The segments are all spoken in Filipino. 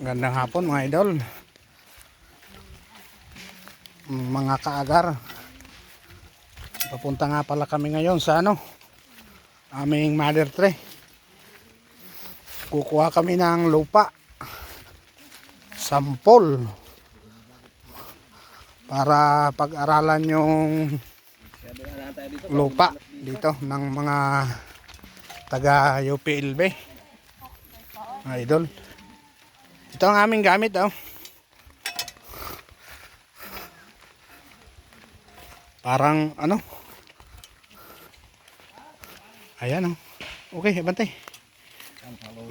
Gandang hapon mga idol. Mga kaagar. Papunta nga pala kami ngayon sa ano, aming mother tree. Kukuha kami ng lupa. Sampol. Para pag-aralan yung lupa dito ng mga taga UPLB. Idol. Ito ang aming gamit oh. Parang ano? Ayan oh. Okay, bantay.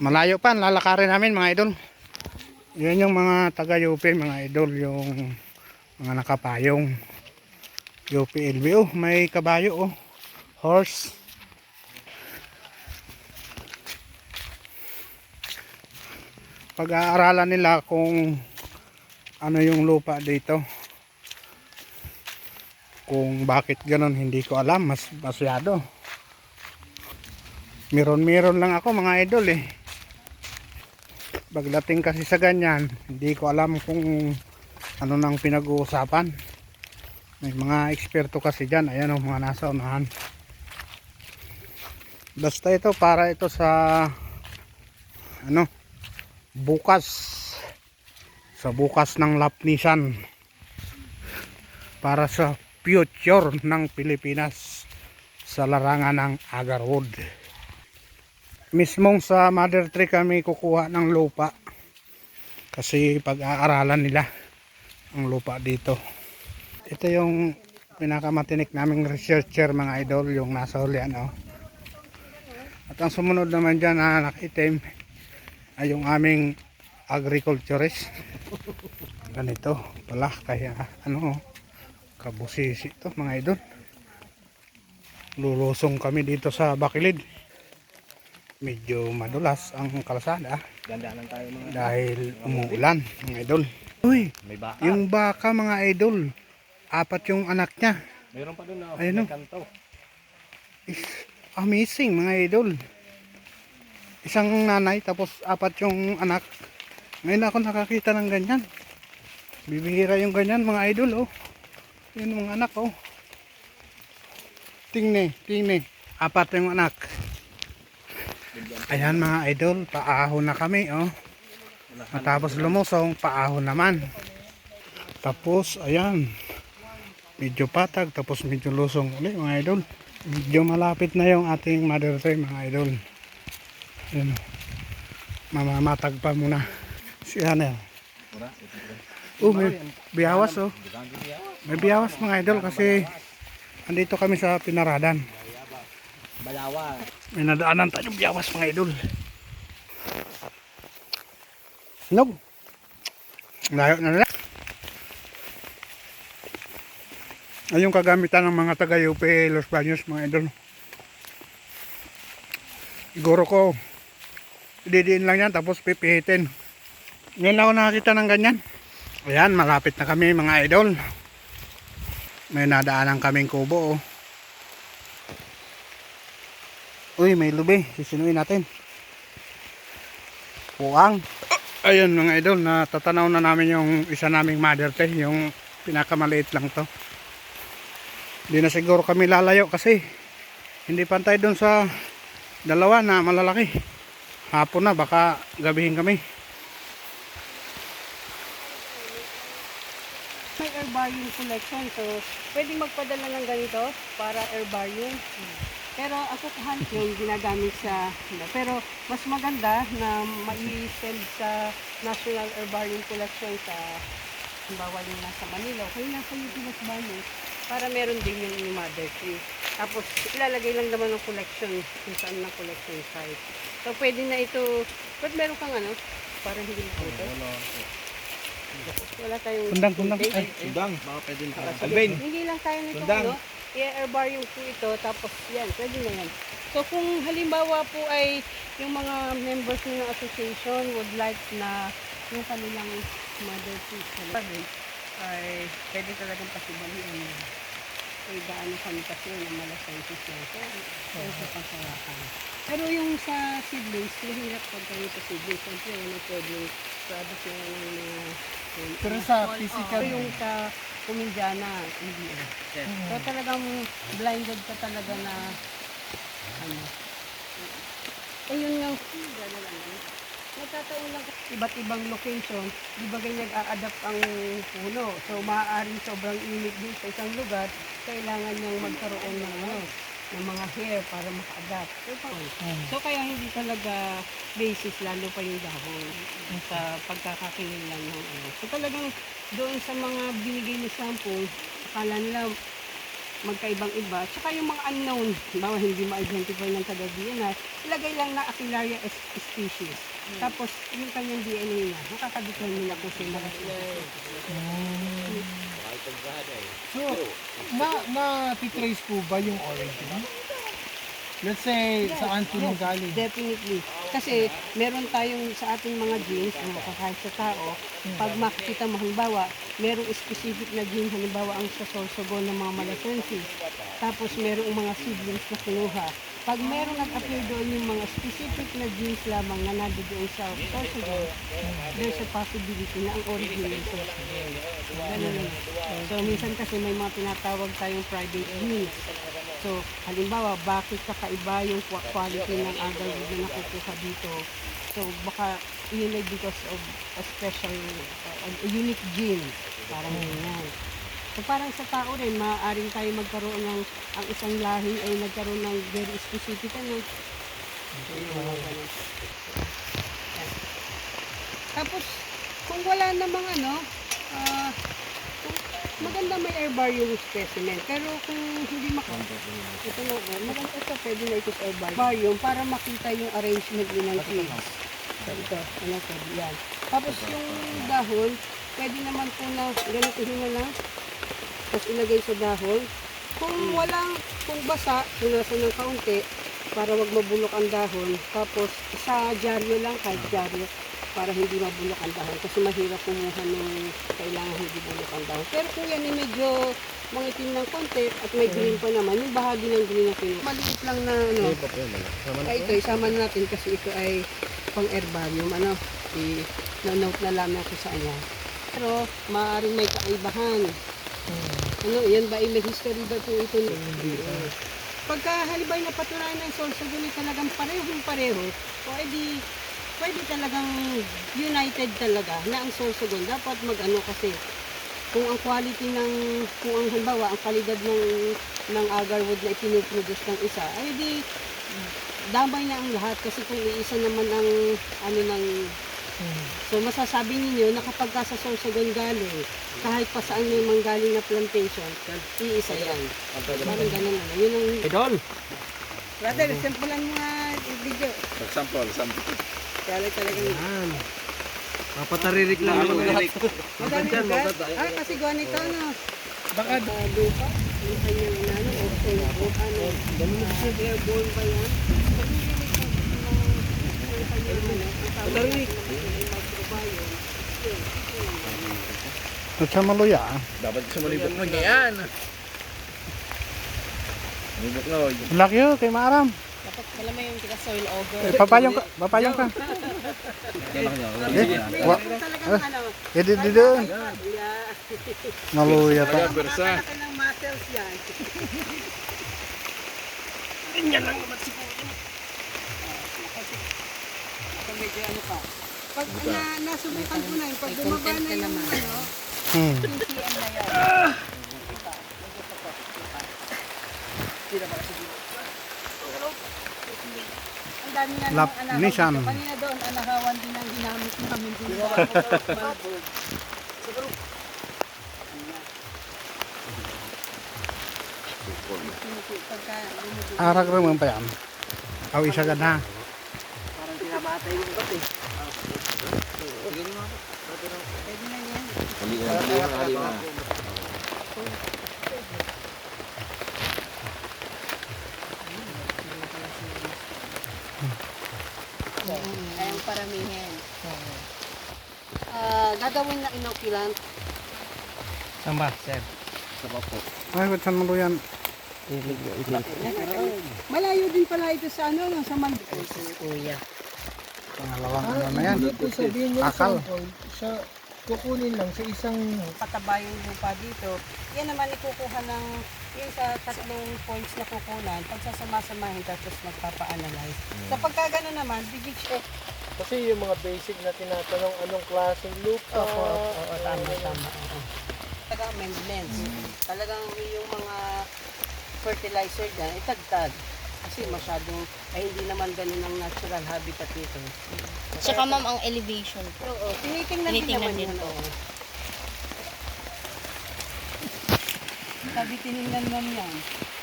Malayo pa, lalakarin namin mga idol. Yan yung mga taga UP, mga idol, yung mga nakapayong UPLB. Oh, may kabayo oh. Horse. Pag-aaralan nila kung ano yung lupa dito. Kung bakit ganon hindi ko alam. Mas masyado. Meron meron lang ako mga idol eh. Pagdating kasi sa ganyan hindi ko alam kung ano nang pinag-uusapan. May mga eksperto kasi dyan. Ayan o mga nasa unahan. Basta ito para ito sa ano bukas. Sa bukas ng lapnisan. Para sa future ng Pilipinas. Sa larangan ng agarwood. Mismong sa mother tree kami kukuha ng lupa. Kasi pag-aaralan nila ang lupa dito. Ito yung pinakamatinik naming researcher mga idol yung nasa hulian oh. at ang sumunod naman dyan na nakitim ay yung aming agriculturist. Ganito pala kaya ano kabusisi to mga idol. Lulusong kami dito sa Bakilid. Medyo madulas ang kalsada. Gandaanan tayo mga dahil umuulan mga idol. Uy may baka. yung baka mga idol apat yung anak niya. Mayroon pa doon na oh. kanto. is amazing mga idol isang nanay tapos apat yung anak. Ngayon ako nakakita ng ganyan. Bibihira yung ganyan mga idol oh. Yun mga anak oh. Tingne tingne apat yung anak. Ayan mga idol paahon na kami oh. Matapos lumusong paahon naman. Tapos ayan. Medyo patag tapos medyo lusong ulit mga idol. Medyo malapit na yung ating mother tree mga idol yun. Mamamatag pa muna si Mura. oh may biyawas oh. May biyawas mga idol kasi andito kami sa pinaradan. Bayawan. may nadaanan tayo biyawas mga idol. Nog layo na nila. Ay yung kagamitan ng mga taga UP Los Baños mga idol. Siguro ko didiin lang yan tapos pipihitin. Ngayon ako nakakita ng ganyan. Ayan malapit na kami mga idol. May nadaanan kaming kubo oh. uy may lubi. Sisinuin natin. Puang ayun mga idol natatanaw na namin yung isa naming mother tree yung pinakamaliit lang to. Hindi na siguro kami lalayo kasi hindi pantay doon sa dalawa na malalaki hapon na baka gabihin kami may herbarium collection. So, pwedeng magpadala ng ganito para herbarium. Pero ako kahan yung ginagamit sa pero mas maganda na mai-send sa National Herbarium Collection sa halimbawa yung nasa Manila o kaya nasa UP Los Baños para meron din yung yung mother tree. Tapos ilalagay lang naman ng collection kung saan na collection site. So pwede na ito, ba't meron kang ano? Para hindi maputo. Wala tayong Kundang, kundang. Ay, Sundang. Baka pwede na. Alvin. Hindi lang tayo nito, Sundang. ano? I-herbarium po ito, tapos yan, pwede na yan. So kung halimbawa po ay yung mga members ng association would like na yung kanilang mother tree ay pwede talagang pasibalian nila. Ay gaano kami kasi yung na ito. Pero sa pangkawakan. Pero yung sa seedlings, mahirap pag kayo sa seedlings. Siyempre, ano pwedeng product ng mga Pero sa physical, Ito yung sa Kumindiana, hindi eh. So talagang blinded ka talaga na ano. Eh yun nga. Nagkataon lang, iba't ibang location, di ba ganyan nag-a-adapt ang puno. So maaaring sobrang init din sa isang lugar, kailangan niyang magkaroon ng ano, ng mga hair para maka-adapt. So, pa- so kaya hindi talaga basis lalo pa yung dahon sa pagkakakinig lang ng ano. So talagang doon sa mga binigay ni sample, akala nila magkaibang iba. Tsaka yung mga unknown, bawa hindi ma-identify ng taga-DNA, ilagay lang na Aquilaria es- species. Tapos yung kanyang DNA niya, makakadetermine na kung sino na so, na, na-trace po ba yung origin? Let's say, saan po nang galing? Definitely. Kasi meron tayong sa ating mga genes, ang kahit sa tao, pag makikita mo halimbawa, merong specific na gene, halimbawa ang sa sorsogon ng mga malasensis. Tapos merong mga siblings na kinuha. Pag meron nag-appear doon yung mga specific na genes lamang na nandoon sa sorsogon, there's a possibility na ang origin. Ganun yun. So minsan kasi may mga tinatawag tayong private genes. So, halimbawa, bakit kakaiba yung quality ng agar na nakukuha dito? So, baka yun ay because of a special, uh, a unique gene. Parang ganyan. So, parang sa tao rin, maaaring tayo magkaroon ng, ang isang lahi ay nagkaroon ng very specific, ano? Tapos, kung wala namang ano, kung maganda may herbarium specimen. Pero kung hindi maka... Ito na, oh, maganda ito, pwede na ito sa herbarium para makita yung arrangement din ng trees. So, ito, ano to, yan. Tapos yung dahon, pwede naman po na ganituhin na lang. Tapos ilagay sa dahon. Kung walang, kung basa, punasan ng kaunti para wag mabulok ang dahon. Tapos sa dyaryo lang, kahit dyaryo, para hindi mabulok ang dahon. Kasi mahirap kumuha ng kailangan hindi bulok ang dahon. Pero kung yan ay medyo mangitim ng konti at may green pa naman, yung bahagi ng green na kinuha. Maliit lang na ano. Ay, ito, isama na natin kasi ito ay pang herbarium. Ano, i-note na lamang ko sa kanya. Pero, maaaring may kaibahan. Ano, yan ba ay may history ba po ito? Pagka halibay na patunayan ng soul sa guli talagang parehong pareho, edi pwede talagang united talaga na ang sorsogon dapat mag-ano kasi kung ang quality ng kung ang halimbawa ang kalidad ng ng agarwood na ipinoproduce ng isa ay di damay na ang lahat. Kasi kung iisa naman ang ano ng so masasabi ninyo na kapag ka sa sorsogon galing kahit pa saan may manggaling na plantation iisa yan parang ganun na yun ang Idol! brother mo nga yung video Example, example. kaya talagang Yan. Mapataririk lang lahat. Madami lugar? Ah, kasi gawa nito, ano? Baka uh, lupa. Yung kanyang ano, o kung o ano. Uh, airborne ba yan? At sa maluya, ah. Dapat sa malibot mo yan. Malibot mo. laki yun kay Maram. Dapat wala mo yung tika soil over. Eh, papayong ka, papayong ka. Wa- Talagang ano, Eh, di, di, doon. yeah. Maluya pa. Talaga, persa. Nakalaki ng muscles yan. Ganyan lang naman. Medyo ano pa. Pag na, nasubukan ko na yun, pag bumaba na yung ano, Hmm. PCM na yan. Ang dami nga Lap Nissan. dito. Kanina doon, anahawan din ang ginamit namin Malbog. Siguro, Arag naman pa yan. Aw, isa ka na. Tinamatay yung ugat eh. Pwede na yan. Kayang paramihin. Ah, gagawin na inoculant. Saan ba, sir? Ay, ba't saan maluyan? Malayo din pala ito sa ano, no, sa Malbog. Kuya. Pangalawang Ah, ano na yan. hindi po sabihin niya Akal. sample. Siya, kukunin lang sa isang pataba yung lupa dito. Yan naman ikukuha ng yung sa tatlong points na kukunan, pagsasama-samahin tapos magpapa-analyze. Kapag ka gano'n naman, bibig check. Kasi yung mga basic na tinatanong anong klaseng lupa. Oo, oo, tama, tama. oo. Talagang amendments. Talagang yung mga fertilizer dyan, itagtag. Kasi masyadong, ay hindi naman ganun ang natural habitat nito. Tsaka ma'am ang elevation po. Oo, tinitingnan din Tinitingnan naman din yun. po. oo. Sabi tinignan mo yan.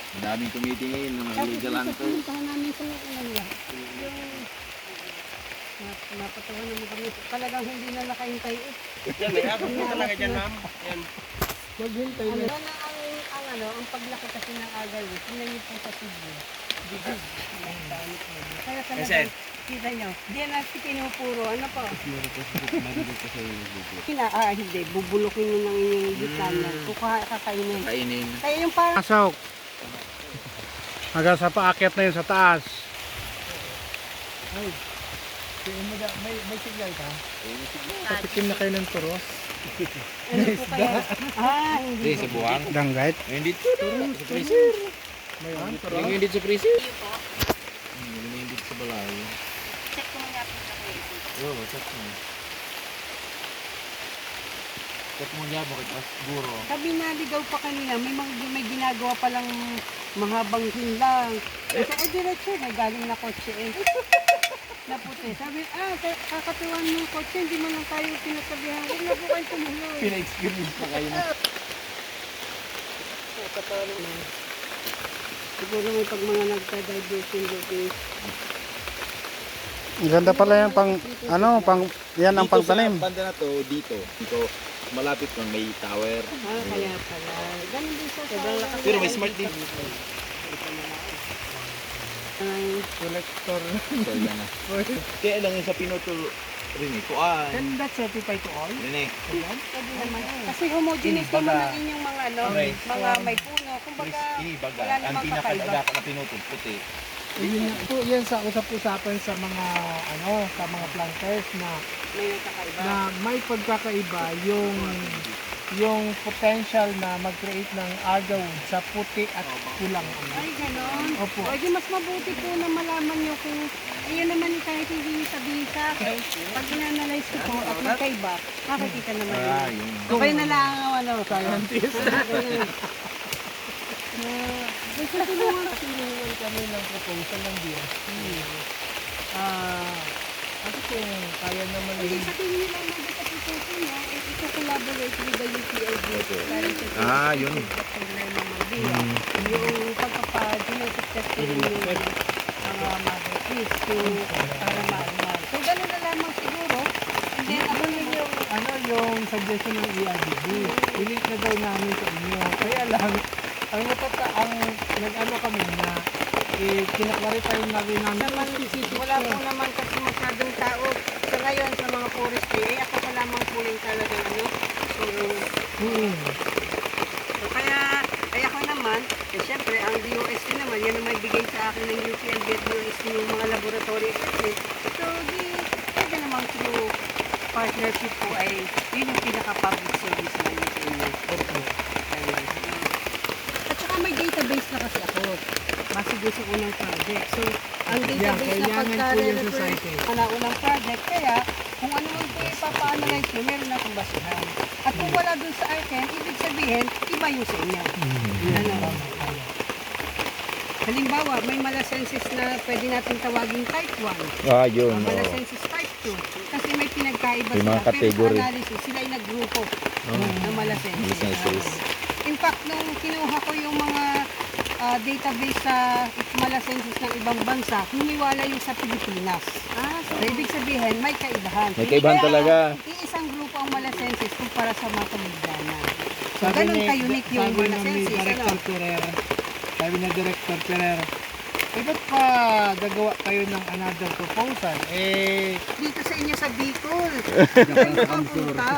Ang daming tumitingin ng mga hunter. pinuntahan namin sa ano. Yung nap- napatawa naman kami. Talagang hindi na nakahintay eh. Yan, may ako po talaga dyan, ma'am. Yan. Maghintay Ano na ang, ang ano, ang paglaki kasi ng agal, eh, tingnan niyo po sa Cebu. Kaya talagang, kita niyo, di na si pinupuro, ano po? Kina, ah, hindi, bubulukin niyo ng inyong gitna niyan. Kukuha, kakainin. Kainin. Kaya yung parang, Pasok. Hanggang sa paakyat na yun sa taas. Ay, da- may, may signal ka? Patikim na kayo ng turos. ano po kaya? Ah, Hindi, hindi. sa buwang. Danggait. Ngayon dito. Sa freezer. May ano, Ngayon dito sa po. Ngayon dito sa balay. Check ko nga po sa crazy. Oo, check mo. Check mo niya, bakit pa siguro. Sabi naligaw pa kanina, may, may ginagawa palang mahabang hinlang. Kasi, eh, diretso, may galing na kotse eh. na puti. Sabi, ah, ka- kakatuwan mo yung kotse, hindi mo lang tayo pinasabihan. Huwag na po kayo tumuloy. Pina-experience pa kayo na. So, katulong na. Siguro may pag mga nagka-diversion routine. Ang ganda pala yung pang, ano, pang, yan ang pangtanim. Dito sa banda na to, dito. Dito, malapit nun, may tower. Ah, kaya pala. Ganun din sa sa... Pero may smart din. Ay, collector. Yan. Kaya lang yung sa pinutol rin eh. Kuan. Can that certify to all? Rin eh. Kasi homogeneous naman ang inyong mga ano, mga may puno. Kumbaga, Crispy, baga. wala Ang namang pinakadaga kakaiba. na pinutol, puti. Yun na po, yan sa usap-usapan sa mga ano, sa mga planters na may nakakaiba. na may pagkakaiba yung yung potential na mag-create ng agawood sa puti at pulang. Ay, ganon. Opo. O, di mas mabuti po na malaman nyo kung ayun naman yung kahit hindi sabihin sa akin. Pag in-analyze ko po at magkaiba, makikita naman Ah, yun. yun. So, kayo na lang ang ano. Scientist. Ah, Gusto tulungan Kasi nilungan kami ng proposal ng DSP. Ah, kasi kung kaya naman Kasi yung sabihin nila proposal na, eh, ito collaborate with the UPLB. Para sa Ah, yun. mag-biya. Yung pagpapa-genetic testing yung mga mother trees to para ma-mahal. So, ganun na lamang siguro. And then, ako Yun yung ano yung suggestion ng ERDB. I-link na daw namin sa inyo. Kaya lang, ang natata ang nag-ano kami na eh, kinaklarify na rin namin naman, wala po naman kasi masyadong tao. Sa ngayon, sa mga forestry, eh, ako pa lamang po yung talagang ano. So, Hmm. So, kaya, kaya ko naman, eh, syempre, ang DOST naman, yan ang may bigay sa akin ng UPLB at DOST yung mga laboratory equipment. So, di, pwede naman through partnership po ay, yun yung pinaka-public service namin sa inyo. Ayun. Saka may database na kasi ako. Base doon sa unang project. So, ang database na po yung pagka-refer sa unang project, kaya kung ano man po ipapa-analyze nyo, meron na akong basihan. At kung wala doon sa akin, ibig sabihin, iba yung sa inyo. Ano? Halimbawa, may malasensis na pwede natin tawaging type 1. Ah, yun. Ang malasensis type 2. Kasi may pinagkaiba sila. mga Pero category. sa analysis, sila ay naggrupo ng malasensis. Malasensis. In fact, nung kinuha ko yung mga ah, database sa malasensis ng ibang bansa, humiwala yung sa Pilipinas. Ah, so, ibig sabihin, may kaibahan. May kaibahan Kaya, talaga. Iisang grupo ang malasensis kumpara sa mga Kamigdana. So, Sabi ganun ni- ka-unique yung sabi ng malasensis. Director Ano? Pereira, sabi na Director Pereira, eh ba't pa gagawa kayo ng another proposal? Eh, dito sa inyo sa Bicol. Saan ka punta?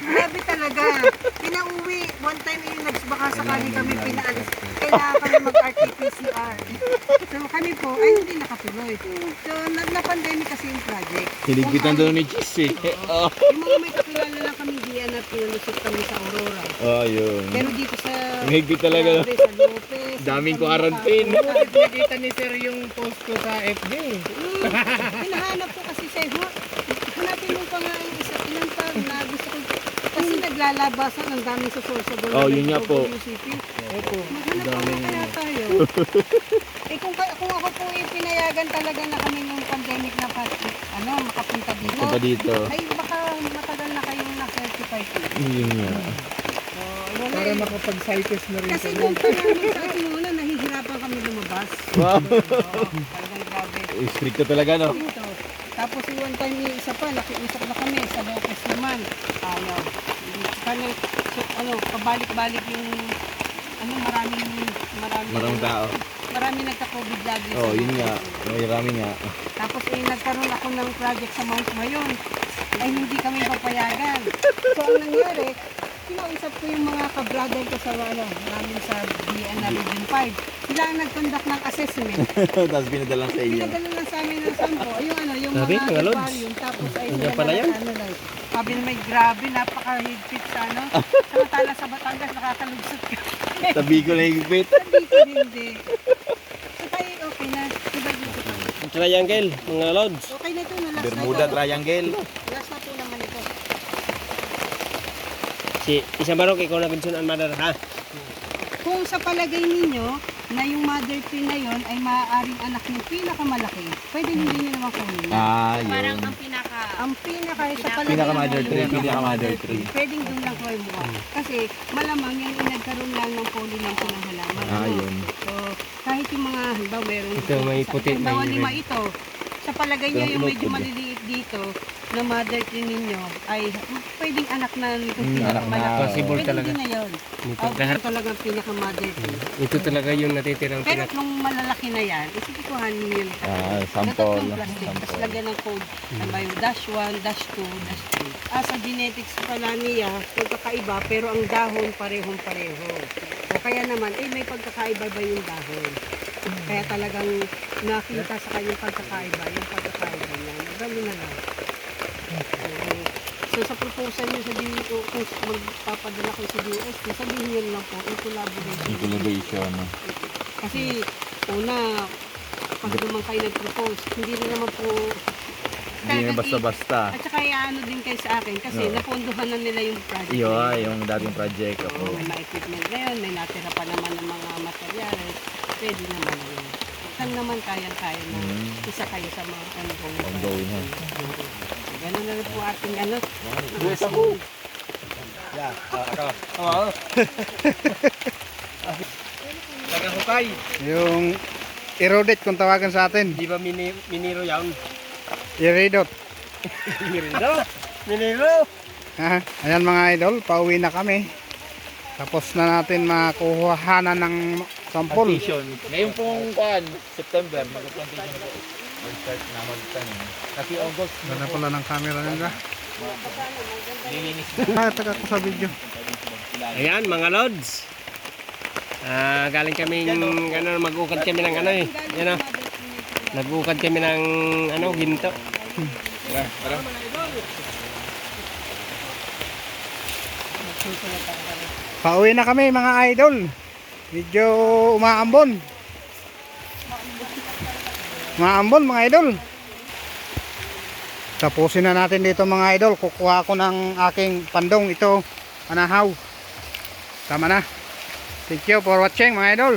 Grabe talaga. Pinauwi. one time yung nagsbaka sakali kami pinaalis. Kailangan kami mag-RT-PCR. So kami po ay hindi nakatuloy. So na-pandemic kasi yung project. Hinigpitan Kung daw ni Cheese eh. Oh, Yung mga may kakilala lang kami DNR, pinalusot kami sa Aurora. oh yun. Pero dito sa... Hinigpit talaga. Grabe, sa Lopez. Daming sa quarantine. Camila, Nakita ni Sir yung post ko sa FB. Mm, hinahanap ko kasi sa ho. Hanapin mo pa nga yung isa ilang pa na gusto ko. Kasi naglalabasan ang daming doon. Oh, yun nga po. Opo. Maghanap pa nga kaya tayo. eh kung, kung ako po ipinayagan talaga na kami ng pandemic na pat, ano, makapunta dito. Ito ba dito? Ay baka matagal na kayong na-certify po. Yun nga. Oh, wala Para eh. makapag-cycles na rin Kasi kami. nung pa namin sa simula, nahihirapan kami lumabas. Wow. Oo, talagang grabe. Stricto talaga no? Dito. Tapos yung one time yung isa pa, nakiusap na kami sa Lopez naman. Ano, kano, so, ano, pabalik-balik yung, ano, maraming, maraming, Maraming tao. Maraming nagka-COVID lagi. Oh, yun nga. Lopez. May rami nga. Tapos eh, nagkaroon ako ng project sa Mount Mayon. Ay hindi kami papayagan. So ang nangyari, kinausap ko yung mga ka-brother ko sa ano, namin sa BNR Region 5. Sila ang nag-conduct ng assessment. Tapos pinadala sa inyo. Pinadala lang sa amin ng sampo. Yung ano, yung Sabi, mga mga lods. aquarium. Tapos ay sila pala na yan? ano lang. Sabi na may grabe, napaka-higpit sa ano. Samantala sa Batangas, nakakalugsot ka. Sabi ko na higpit. Sabi ko hindi. So tayo okay na. Diba dito pa? Triangle, mga lods. Okay na ito. na last Bermuda na ito. Triangle. Last na po naman ito. Si isa barok ikaw na pinsunan mother ha. Kung sa palagay ninyo na yung mother tree na yon ay maaaring anak ng pinakamalaki, pwede hindi nyo naman kunin. Ah, Parang yun. ang pinaka... Ang pinaka sa palagay Pinaka mother mo, tree, yung pinaka mother tree. Pwedeng doon lang kayo buka. Kasi malamang yan ay nagkaroon lang ng pollination ng halaman. Ah, ano? yun. So, kahit yung mga, halimbawa meron Ito, may puti, halimbawa may lima red. ito, sa palagay nyo Pero yung medyo pinupod. maliliit dito na mother tree ninyo ay pwedeng anak na nitong Mm, anak na. pinakamalaki. Possible Pwede talaga. din na yun. Ito, Oh, lahat. yun talagang pinaka mother tree. Ito talaga yung natitirang Pero pinaka. nung malalaki na yan, isipikuhan niyo yun. Ah, Sa sample. tatlong plastic, tapos Sample. lagyan ng code. Ano ba yung dash 1, dash 2, dash 3. Ah, sa genetics pala niya, pagkakaiba, pero ang dahon parehong pareho. O kaya naman, eh may pagkakaiba ba yung dahon? Kaya talagang nakita sa kanyang pagkakaiba, yung pagkakaiba niya. Gano'n na lang. So sa proposal niyo sa DO, kung magpapadala ko sa DOST, sabihin niyo lang po, in collaboration. Equilibration. Kasi una, pag naman kayo nag-propose, hindi na naman po... Hindi na Talagang basta-basta. At saka ano din kayo sa akin kasi Oo. napondohan na nila yung project. Iyo, yung dating project. Oo, Ako. may mga equipment na yun, may natira pa naman ng mga materials. Pwede naman yun. Saan naman kayang-kaya na Mm. isa kayo sa mga ongoing Ongoing, ha? Ganun na rin po ating ano. Buwes ako. Oo. Tagahukay. Yung erodate kung tawagan sa atin. Di ba mini, miniro yan? Iridot. Miniro. Miniro. Ha? Ayan mga idol, pauwi na kami. Tapos na natin makuhanan ng sampol. Plantation. Ngayon pong kuan, September, mag-plantation na po. Mag-start na magtanim. Kasi August, Ganda pala ng camera nila. lilinis Ah, taga ko sa video. Ayan mga lods. Ah, galing kaming ano, mag-ukad kami ng ano eh. Yan oh. Nag-ukad kami ng ano, ginto. Pauwi na kami mga idol. Medyo umaambon. Umaambon mga idol. Tapusin na natin dito mga idol. Kukuha ko ng aking pandong ito. Anahaw. Tama na. Thank you for watching mga idol.